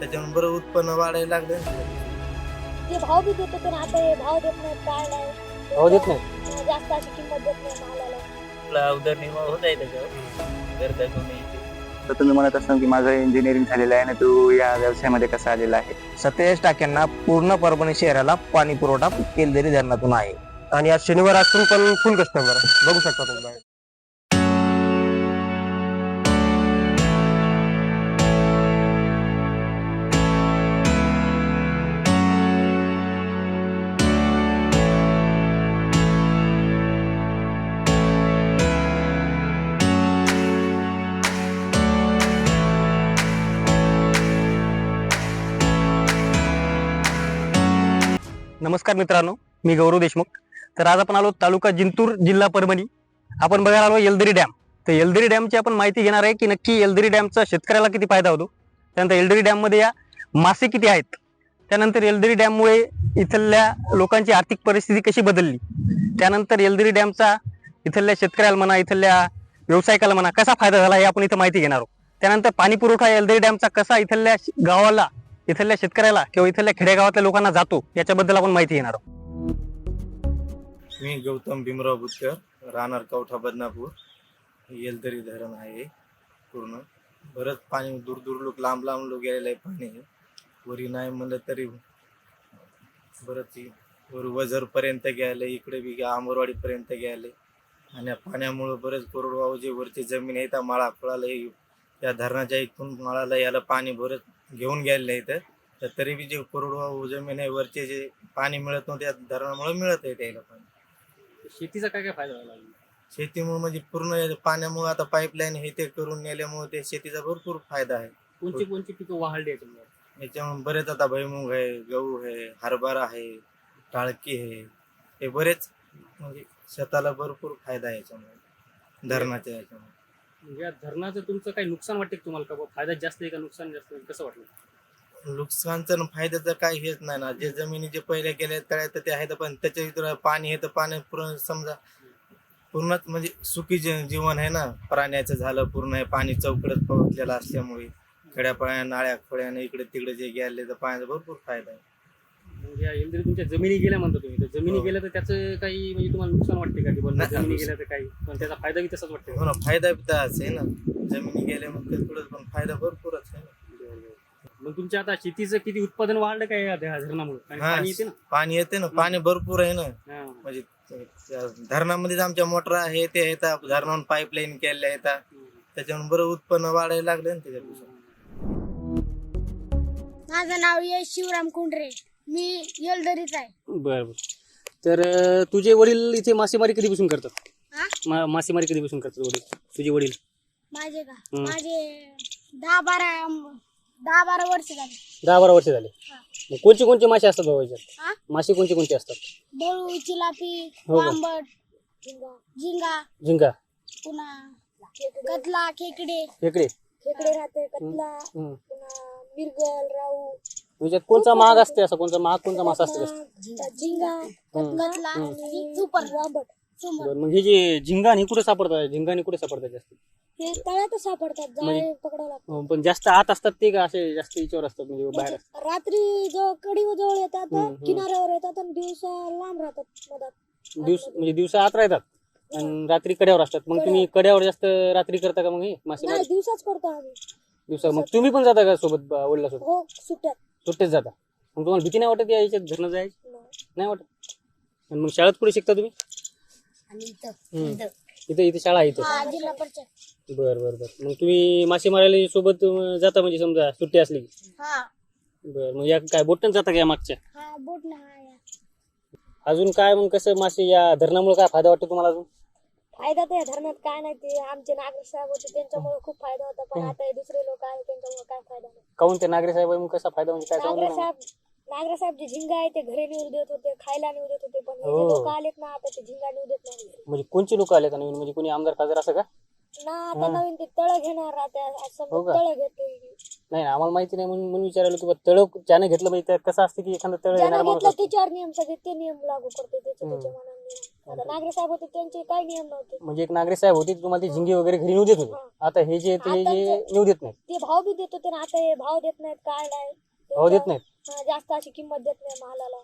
त्याच्यामुळे बरं उत्पन्न वाढायला लागलं. ते भाव बी देत होते ना आता हे भाव देत नाहीत काय नाही भाव देत नाही? जास्त अशी किंमत देत नाही मालाला. आपला उदरनिर्वाह होत आहे त्याच्यावर. करता तुम्ही. तर तुम्ही म्हणत असाल की माझं इंजिनिअरिंग झालेलं आहे आणि तू या व्यवसायामध्ये कसा आलेला आहे? सत्तेचाळीस टाक्यांना पूर्ण परभणी शहराला पाणी पुरवठा केलदरी धरणातून आहे. आणि आज शनिवार असून पण फुल कस्टमर बघू शकता तुम्ही. नमस्कार मित्रांनो मी गौरव देशमुख. तर आज आपण आलो तालुका जिंतूर जिल्हा परभणी. आपण बघायला आलो येलदरी डॅम. तर येलदरी डॅमची आपण माहिती घेणार आहे की नक्की येलदरी डॅमचा शेतकऱ्याला किती फायदा होतो? त्यानंतर येलदरी डॅममध्ये या मासे किती आहेत? त्यानंतर येलदरी डॅममुळे इथल्या लोकांची आर्थिक परिस्थिती कशी बदलली? त्यानंतर येलदरी डॅमचा इथल्या शेतकऱ्याला म्हणा इथल्या व्यावसायिकाला म्हणा कसा फायदा झाला हे आपण इथं माहिती घेणार आहोत. त्यानंतर पाणी पुरवठा येलदरी डॅमचा कसा इथल्या गावाला इथल्या शेतकऱ्याला किंवा इथल्या खेडेगावातल्या लोकांना जातो याच्याबद्दल आपण माहिती घेणार आहोत. मी गौतम भीमराव बुतकर राहणार कवठा बदनापूर. येलदरी धरण आहे पूर्ण. बरंच पाणी दूर दूर लोक लांब लांब लोक गेलेलं आहे पाणी. वरी नाही म्हणलं तरी बरंच वर वझरपर्यंत गेले इकडे बी आंबरवाडीपर्यंत गेले आणि या पाण्यामुळं बरेच कोरडवाहू जे वरची जमीन आहे त्या माळा फळाला या धरणाच्या इथून माळाला याला पाणी भरत घेऊन गेलेलं इथं तर तरी बी जे कोरडवाहू जमीन आहे वरचे जे पाणी मिळत नव्हते त्या धरणामुळे मिळत आहे त्याला पाणी. शेतीचा काय काय फायदा झाला? शेतीमुळे म्हणजे पूर्ण पाण्यामुळे आता पाईपलाईन हे ते करून नेल्यामुळे ते शेतीचा भरपूर फायदा आहे. कोणती कोणती पिकं वाढली याच्यामुळे याच्यामुळे बरेच आता भैमुग आहे गहू आहे हरभरा आहे टाळकी आहे. हे बरेच म्हणजे शेताला भरपूर फायदा आहे याच्यामुळे धरणाच्या याच्यामुळे. म्हणजे या धरणाचं तुमचं काही नुकसान वाटते का तुम्हाला? का फायदा जास्त आहे का नुकसान जास्त आहे? कसं वाटलं? नुकसानचं आणि फायद्याचं काही हेच नाही ना. जे जमिनी जे पहिले गेले तळ्यात ते आहे पण त्याच्या इतर पाणी हे तर पाणी पूर्ण समजा पूर्णच म्हणजे सुखी जे जीवन आहे ना. प्राण्याचं झालं पूर्ण हे पाणी चौकडत पोहोचलेलं असल्यामुळे खेड्यापाड्या नाळ्या खोड्याने इकडे तिकडे जे गेले तर पाण्याचा भरपूर फायदा आहे. म्हणजे या इंद्रिय तुमच्या जमिनी गेल्या म्हणतो तुम्ही. तर जमिनी हो. गेल्या तर त्याचं काही म्हणजे तुम्हाला नुकसान वाटते का? की नाही, जमिनी नुकसान. गेल्या तर काही? पण त्याचा फायदा बी तसाच वाटते. हो ना फायदा बी त्याच आहे ना. जमिनी गेल्या मग थोडं पण फायदा भरपूरच आहे ना. मग तुमच्या आता शेतीचं किती उत्पादन वाढलं काय या धरणामुळे? हा. पाणी येते ना? पाणी येते ना पाणी भरपूर आहे ना. हा. म्हणजे त्या धरणामध्येच आमच्या मोटर आहे ते येतात धरणावरून पाईपलाईन केलेल्या येतात त्याच्यामुळे बरं उत्पन्न वाढायला लागलं ना त्याच्यापासून माझं नाव यश शिवराम कुंडरे. मी येलदरीच आहे. बरं बरं. तर अं, तुझे वडील इथे मासेमारी कधीपासून करतात? हा? मा- मासेमारी कधीपासून करतात वडील? तुझे वडील? माझे का? हम्म. माझे दहा बारा दहा बारा वर्ष झाले. दहा बारा वर्ष झाले. हा. मग कोणचे कोणते मासे असतात बाबा याच्यात? हा? मासे कोणते कोणते असतात? बोळू चिलापी हो का? झिंगा झिंगा. पुन्हा कतला खेकडे. खेकडे. खेकडे राहते कतला हम्म. पुन्हा मिरगल राऊ म्हणजे कोणचा महाग असते असं? कोणता महाग कोणता मासा असते जास्त? झिंगा कतला सुपर बरं मग हे जे झिंगा आणि कुठे सापडतात? झिंगा आणि कुठे सापडतात जास्त? हे सापडतात जाळे. अं, पण जास्त आत असतात ते का असे जास्त याच्यावर असतात म्हणजे बाहेर असतात? त्याचे रात्री कडी जवळ येतात हम्म, हम्म. किनाऱ्यावर येतात आणि दिवसा लांब राहतात मधात. दिवस म्हणजे दिवसा आत राहतात आणि रात्री कड्यावर असतात. मग तुम्ही कड्यावर. जास्त रात्री करता का मग हे? नाही दिवसाच करतो आम्ही. दिवसा मग तुम्ही पण जाता का सोबत वडला सोबत हो सुट्ट्यात. सुट्टेच जाता. मग तुम्हाला भीती नाही वाटत या याच्यात धरणं जायची? नाही. वाटत? आणि मग शाळेत कुठे शिकता तुम्ही? आणि इथं. हम्म. इथं. इथे शाळा आहे इथं. हा जिल्हा परिषद. बर बर बर. मग तुम्ही मासे मारायला सोबत अं, जाता म्हणजे समजा सुट्टी असली की? हा. बर मग या काय बोटन जाता का या मागच्या? हा बोट ना हा या. अजून काय मग कसं मासे या धरणामुळे काय फायदा वाटतो तुम्हाला अजून? फायदा तर या धरणात काय नाही ते आमचे नागरिक साहेब होते त्यांच्यामुळे खूप फायदा होता पण आता हे दुसरे लोक आहेत त्यांच्यामुळे काय फायदा नाही. काहून ते नागरे साहेब कसा फायदा म्हणजे काय नागरे सांगू साहेब नागरे साहेब जे झिंगा आहे ते घरी नेऊन देत होते खायला नेऊ देत होते पण हे हो. लोक आलेत ना आता ते झिंगा नेऊ देत नाही. म्हणजे कोणची लोक आले का नवीन? म्हणजे कोणी आमदार खासदार असं का? ना आता नवीन ते तळ घेणार आता हो समजा का? तळ घेते नाही ना आम्हाला माहिती नाही म्हणून म्हणून विचारायला की बा तळ ज्याने घेतलं म्हणजे कसं असतं की एखादं तळ येणार ज्यानं माणूस घेतलं असतो? त्याच्यावर नियम सगळे ते नियम लागू करते त्याचे त्याच्या मनाने. आता नागरे साहेब होते त्यांचे काही नियम नव्हते? म्हणजे एक नागरिक साहेब होते ते तुम्हाला ती झिंगी वगैरे घरी नेऊ देत होते. आता हे जे ते हे जे नेऊ देत नाहीत. ते भाव बी देत होते ना आता हे भाव देत नाहीत काय नाही. भाव देत नाहीत? हा, जास्त अशी किंमत देत नाही मालाला.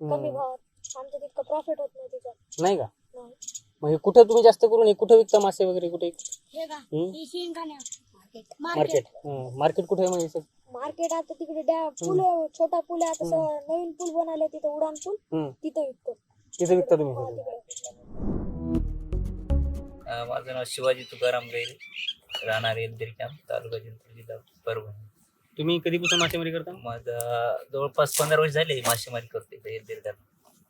कमी भावात. आमचं तितकं प्रॉफिट होत नाही तिच्यात नाही का? नाही मग हे कुठं तुम्ही जास्त करून हे कुठं विकता मासे वगैरे कुठे? हे का हम्म? ही शेंगदाणे मार्केट मार्केट कुठे आहे म्हणजे मार्केट आता तिकडे डॅम पूल छोटा पूल आहे आता स- नवीन पूल बनवले तिथं उडान पूल. तिथं विकतो. तिथं विकता तुम्ही अं, माझं नाव शिवाजी तुकाराम गैरे. राहणार एलदरी कॅम्प तालुका जिंतूर जिल्हा परभणी. तुम्ही कधीपासून मासेमारी करता? माझा जवळपास पंधरा वर्ष झाले मासेमारी करतो इथे एलदरी कॅम्प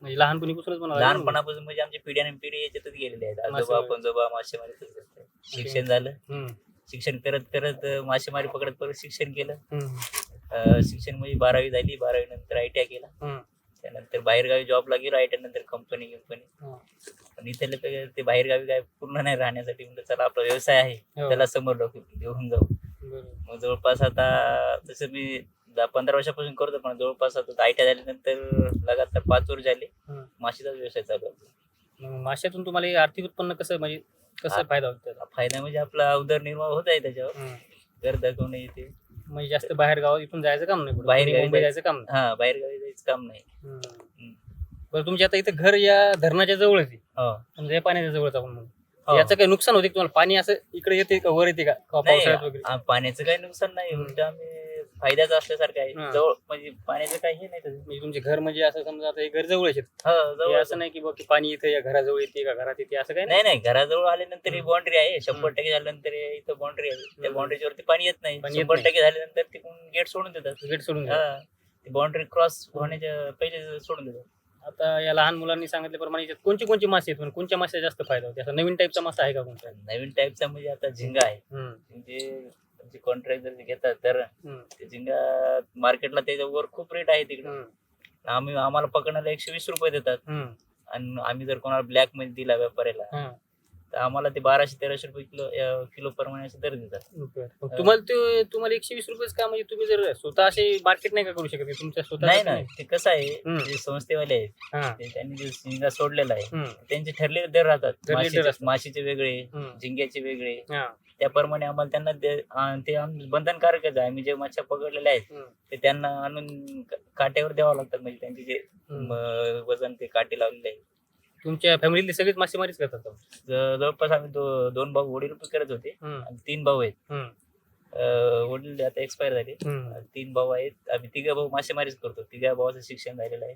म्हणजे लहानपणीपासूनच बनवला? लहानपणापासून म्हणजे आमची पिढ्याने पिढी याच्यातच गेलेली आहेत. आजोबा मासेमारी. पंजोबा मासेमारी करत शिक्षण झालं. हम्म, शिक्षण करत करत अं, मासेमारी पकडत परत शिक्षण केलं. हम्म, अं, शिक्षण म्हणजे बारावी झाली. बारावी नंतर आय टी आय केला. हम्म. त्यानंतर बाहेरगावी जॉबला गेलो आय नंतर कंपनी कंपनी. पण इथे काय ते बाहेरगावी काय पूर्ण नाही राहण्यासाठी म्हणलं चला आपला व्यवसाय आहे हो. त्याला समोर डोकं घेऊन जाऊ. मग जवळपास आता तसं मी दहा पंधरा वर्षापासून करतो पण जवळपास आता आय टी आय झाल्यानंतर लगातार पाच वर्ष झाले. माशीचाच व्यवसाय चालू मग माशातून तुम्हाला आर्थिक उत्पन्न कसं म्हणजे कसं. फायदा होतो फायदा म्हणजे आपला उदरनिर्वाह होत आहे त्याच्यावर. घर दाखवणं येते म्हणजे जास्त बाहेर गावात इथून जायचं काम नाही. बाहेर गावी मुंबई जायचं. काम नाही हा बाहेरगावी जायचं काम नाही हम्म. बरं तुमच्या आता इथं घर या धरणाच्या जवळच आहे हो समजा या पाण्याच्या जवळच आपण म्हणू हो. याचं काही नुकसान होते तुम्हाला पाणी असं इकडे येते का वर येते का का नाही पावसाळ्यात वगैरे आ- पाण्याचं काही नुकसान नाही. उलट आम्ही फायद्याचं असल्यासारखं हा. आहे जवळ म्हणजे पाण्याचं काही हे नाही त्याचं म्हणजे तुमचे घर म्हणजे असं समजा आता हे घर हो हे जवळ असं नाही की बघ की पाणी इथं या घराजवळ येते का घरात येते असं काही नाही? नाही घराजवळ आल्यानंतर ही. बाउंड्री आहे. शंभर. टक्के झाल्यानंतर हे इथं बाउंड्री आहे. त्या हम्म. बाउंड्रीच्या वरती पाणी येत नाही. पाणी येत शंभर नाही. टक्के झाल्यानंतर तिकडून गेट सोडून देतात. गेट सोडून. हा. ती बाउंड्री क्रॉस होण्याच्या पहिले सोडून देतात. आता या लहान मुलांनी सांगितल्याप्रमाणे याच्यात कोणते कोणते मासे आहेत? म्हणजे कोणत्या मासे जास्त फायदा होते? असं नवीन टाईपचा मासा आहे का कोणता? नवीन टाईपचा म्हणजे आता झिंगा आहे. हम्म, म्हणजे जे कॉन्ट्रॅक्ट जर घेतात तर ते झिंगा मार्केटला त्याच्यावर खूप रेट आहे तिकडे. आम्ही आम्हाला पकडण्याला एकशे वीस रुपये देतात. आणि आम्ही जर कोणाला ब्लॅकमध्ये दिला व्यापाऱ्याला. तर आम्हाला ते बाराशे तेराशे रुपये किलो किलो प्रमाणे असे दर देतात. तुम्हाला ते तुम्हाला एकशे वीस रुपयेच का म्हणजे तुम्ही जर स्वतः असे मार्केट नाही का करू शकत? तुमच्या स्वतः नाही ना ते कसं आहे. जे संस्थेवाले आहेत त्यांनी जे झिंगा सोडलेला आहे त्यांचे ठरलेले दर राहतात. माशीचे- वेगळे झिंग्याचे वेगळे. त्याप्रमाणे आम्हाला त्यांना ते बंधनकारकच आहे. आम्ही जे मच्छा पकडलेल्या आहेत ते त्यांना आणून काट्यावर द्यावं लागतात. म्हणजे त्यांचे जे वजन ते काटे लावलेले आहे तुमच्या फॅमिलीतले सगळेच मासेमारीच करतात? ज- जवळपास आम्ही दो- दोन भाऊ वडील पण करत होते. आणि तीन भाऊ आहेत. अं, वडील आता एक्सपायर झाले. तीन भाऊ आहेत. आम्ही तिघा भाऊ मासेमारीच करतो. तिघा भावाचं शिक्षण झालेलं आहे.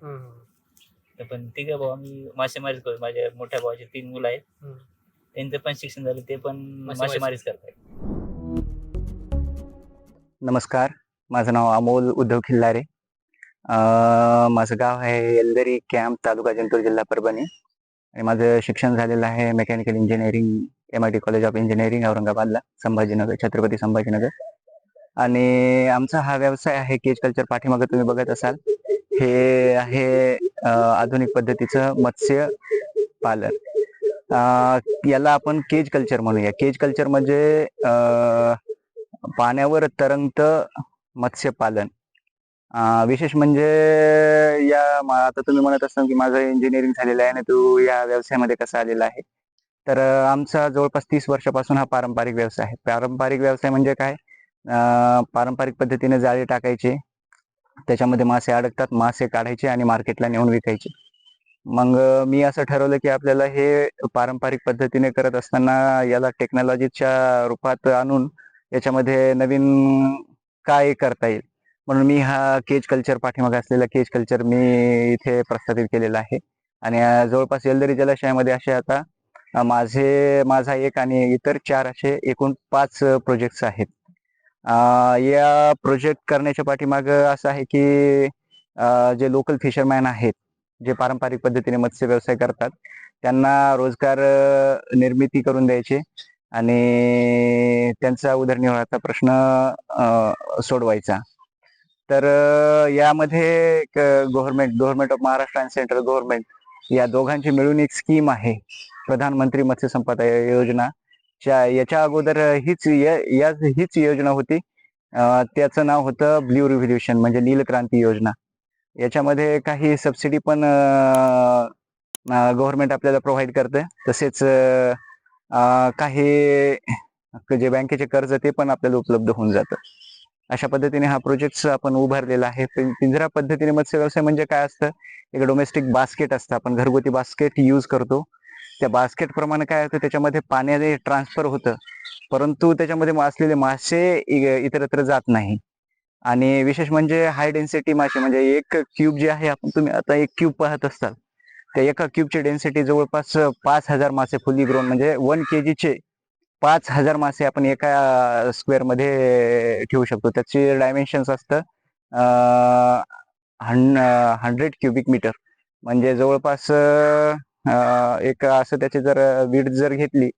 पण तिघा भाऊ आम्ही मासेमारीच करतो. माझ्या मोठ्या भावाचे तीन मुलं आहेत. त्यांचं पण शिक्षण झालं ते पण मासेमारीच. करतात. नमस्कार माझं नाव अमोल उद्धव खिल्लारे. अं, माझं गाव आहे एलदरी कॅम्प तालुका जिंतूर जिल्हा परभणी. आणि माझं शिक्षण झालेलं आहे mechanical engineering M I T college of engineering औरंगाबादला संभाजीनगर छत्रपती संभाजीनगर. आणि आमचा हा व्यवसाय आहे केज कल्चर पाठीमागे तुम्ही बघत असाल. हे आहे अं, आधुनिक पद्धतीचं मत्स्य पालन. याला आपण केज कल्चर म्हणूया. केज कल्चर म्हणजे पाण्यावर तरंगत मत्स्यपालन. विशेष म्हणजे या आता तुम्ही म्हणत असाल की माझं इंजिनिअरिंग झालेलं आहे आणि तू या व्यवसायामध्ये कसा आलेला आहे. तर आमचा जवळपास तीस वर्षापासून हा पारंपरिक व्यवसाय आहे. पारंपरिक व्यवसाय म्हणजे काय? पारंपरिक पद्धतीने जाळी टाकायचे. त्याच्यामध्ये मासे अडकतात मासे काढायचे आणि मार्केटला नेऊन विकायचे. मग मी असं ठरवलं की आपल्याला हे पारंपरिक पद्धतीने करत असताना याला टेक्नॉलॉजीच्या रूपात आणून याच्यामध्ये नवीन काय करता येईल? म्हणून मी हा केज कल्चर पाठीमागे असलेला केज कल्चर मी इथे प्रस्थापित केलेला आहे. आणि जवळपास येलदरी जलाशयामध्ये असे आता माझे माझा एक आणि इतर चार असे एकूण पाच प्रोजेक्ट्स आहेत. या प्रोजेक्ट करण्याच्या पाठीमाग असं आहे की जे लोकल फिशरमॅन आहेत जे पारंपरिक पद्धतीने मत्स्य व्यवसाय करतात त्यांना रोजगार निर्मिती करून द्यायचे आणि त्यांचा उदरनिर्वाहाचा प्रश्न सोडवायचा. तर यामध्ये गव्हर्नमेंट गव्हर्नमेंट ऑफ महाराष्ट्र आणि सेंट्रल गव्हर्नमेंट या दोघांची मिळून एक स्कीम आहे प्रधानमंत्री मत्स्य संपदा योजना. च्या याच्या अगोदर हीच या हीच योजना होती. त्याचं नाव होतं ब्ल्यू रिव्होल्युशन म्हणजे नील क्रांती योजना. याच्यामध्ये काही सबसिडी पण गव्हर्नमेंट आपल्याला प्रोव्हाइड करते तसेच काही जे बँकेचे कर्ज ते पण आपल्याला उपलब्ध होऊन जातं. अशा पद्धतीने हा प्रोजेक्ट आपण उभारलेला आहे. पिंजरा पद्धतीने मत्स्य व्यवसाय म्हणजे काय असतं? एक डोमेस्टिक बास्केट असतं. आपण घरगुती बास्केट यूज करतो. त्या बास्केट प्रमाणे काय होतं? त्याच्यामध्ये पाण्याने ट्रान्सफर होतं. परंतु त्याच्यामध्ये असलेले मासे इतरत्र जात नाही. आणि विशेष म्हणजे हाय डेन्सिटी मासे म्हणजे एक क्यूब जे आहे आपण तुम्ही आता एक क्यूब पाहत असताल. त्या एका क्यूबची डेन्सिटी जवळपास पाच हजार मासे फुली ग्रोन म्हणजे वन के जीचे पाच हजार मासे आपण एका स्क्वेअरमध्ये ठेवू शकतो. त्याचे डायमेन्शन्स असतं हंड्रेड क्युबिक मीटर म्हणजे जवळपास एक असं त्याची जर वीड जर घेतली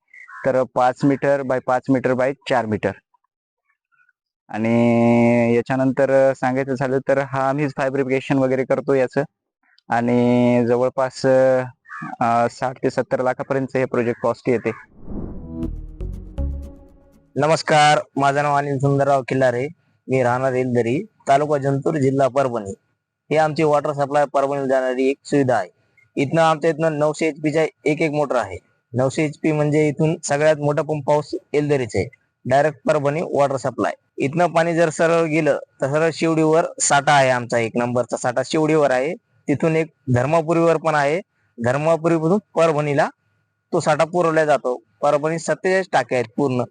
तर पाच मीटर बाय पाच मीटर बाय चार मीटर आणि याच्यानंतर सांगायचं झालं तर हा आम्हीच फायब्रिकेशन वगैरे करतो याचं. आणि जवळपास साठ ते सत्तर लाखापर्यंत हे प्रोजेक्ट कॉस्ट येते. नमस्कार माझं नाव अनिल सुंदरराव किल्लारे. मी राहणार येलदरी तालुका जंतूर जिल्हा परभणी. ही आमची वॉटर सप्लाय परभणीला जाणारी एक सुविधा आहे. इथनं आमच्या इथनं नऊशे एच पीच्या एक एक मोटर आहे. नऊशे एच पी म्हणजे इथून सगळ्यात मोठा पंप हाऊस येलदरीचा आहे. डायरेक्ट परभणी वॉटर सप्लाय इथनं पाणी जर सरळ गेलं तर सरळ शिवडीवर साठा आहे आमचा एक नंबरचा. साठा शिवडीवर आहे. तिथून एक धर्मापुरीवर पण आहे. धर्मापुरीपासून परभणीला तो साठा पुरवला जातो. परभणी सत्तेचाळीस टाक्या आहेत पूर्ण.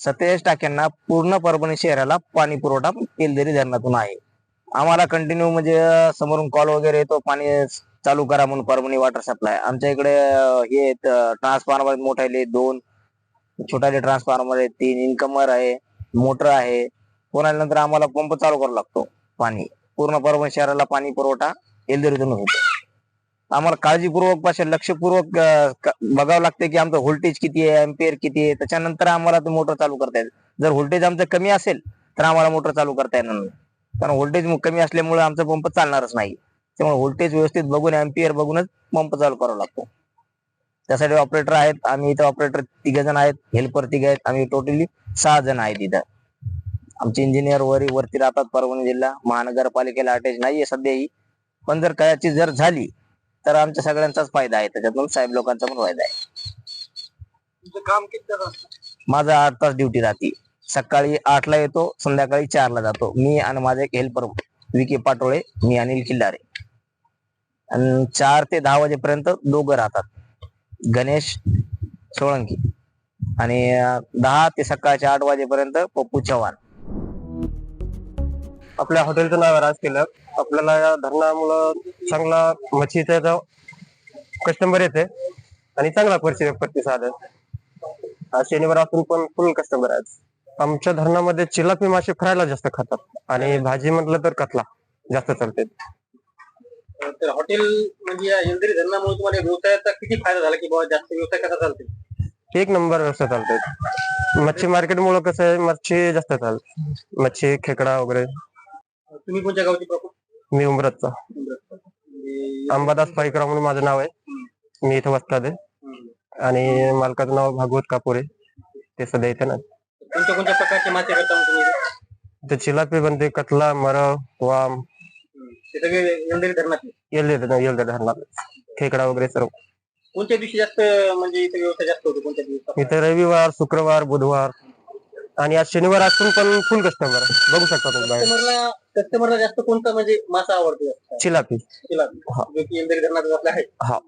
सत्तेचाळीस टाक्यांना पूर्ण परभणी शहराला पाणी पुरवठा तेलदरी धरणातून आहे. आम्हाला कंटिन्यू म्हणजे समोरून कॉल वगैरे येतो. पाणी चालू करा म्हणून परभणी वॉटर सप्लाय आमच्या इकडे हे ट्रान्सफॉर्मर मोठाले दोन. छोटाले ट्रान्सफॉर्मर आहे तीन इनकमर आहे मोटर आहे. पुन्हा आम्हाला पंप चालू करावा लागतो पाणी. पूर्ण परभणी शहराला पाणी पुरवठा एलदरीतून होतो. आम्हाला काळजीपूर्वकपासून लक्षपूर्वक बघावं लागते की आमचं व्होल्टेज किती आहे एम्पियर किती आहे. त्याच्यानंतर आम्हाला ते मोटर चालू करता येईल. जर व्होल्टेज आमचं कमी असेल तर आम्हाला मोटर चालू करता येणार नाही. कारण व्होल्टेज कमी असल्यामुळे आमचा पंप चालणारच नाही. त्यामुळे व्होल्टेज व्यवस्थित बघून एम्पियर बघूनच पंप चालू करावा लागतो. त्यासाठी ऑपरेटर आहेत. आम्ही इथं ऑपरेटर तिघ जण आहेत. हेल्पर तिघ आहेत. आम्ही टोटली सहा जण आहेत इथं. आमचे इंजिनियर वरी वरती राहतात परभणी जिल्हा. महानगरपालिकेला अटॅच नाहीये सध्या ही पण जर कयाची जर झाली तर आमच्या सगळ्यांचाच फायदा आहे. त्याच्यातून साहेब लोकांचा पण फायदा आहे. काम किती माझं आठ तास ड्युटी राहते. सकाळी आठला येतो संध्याकाळी चारला जातो. मी आणि माझे एक हेल्पर विके पाटोळे मी अनिल किल्लारे आणि चार ते दहा वाजेपर्यंत दोघं राहतात. गणेश सोळंकी आणि दहा ते सकाळच्या आठ वाजेपर्यंत पप्पू चव्हाण. आपल्या हॉटेलचं नाव राज केलं आपल्याला या धरणामुळं चांगला मच्छीचा कस्टमर येते आणि चांगला परिचय प्रतिसाद आज शनिवार असून पण फुल कस्टमर आहेत आमच्या धरणामध्ये चिलापी मासे फ्रायला जास्त खातात आणि भाजी म्हटलं तर कतला जास्त चालते. तर हॉटेल म्हणजे या इंद्री धरणामुळे तुम्हाला व्यवसायाचा किती फायदा झाला की बाबा जास्त व्यवसाय कसा चालते एक नंबर व्यवस्था चालते मच्छी मार्केटमुळं कसं आहे मच्छी जास्त चालते मच्छी खेकडा वगैरे. तुम्ही कोणत्या गावची प्रॉपर मी उमरतचा. अंबादास पाईकराव म्हणून माझं नाव आहे. मी इथं वस्ताद आहे. आणि मालकाचं नाव भागवत कापोरे. ते सध्या इथे ना कोणत्या कोणत्या प्रकारचे मासे करता मग तुम्ही? ते चिलापी बनते कतला मरव वाम. ते सगळे इंद्री धरणात खेकडा वगैरे सर्व. कोणत्या दिवशी जास्त म्हणजे इथे व्यवसाय जास्त होतो कोणत्या दिवशी? इथे रविवार शुक्रवार बुधवार आणि आज शनिवार असून पण फुल कस्टमर बघू शकता तुम्ही बाहेर. कस्टमरला कस्टमरला जास्त कोणता म्हणजे मासा आवडतो? जास्त? चिलापी. जो की इंद्री धरणात आपला आहे. हा.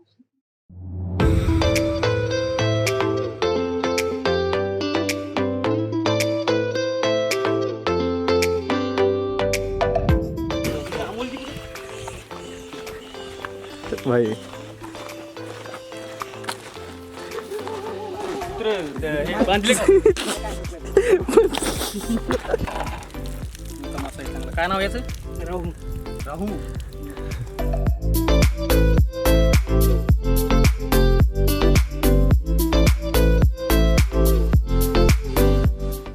भाई। काय नाव याचं? राहू. राहू.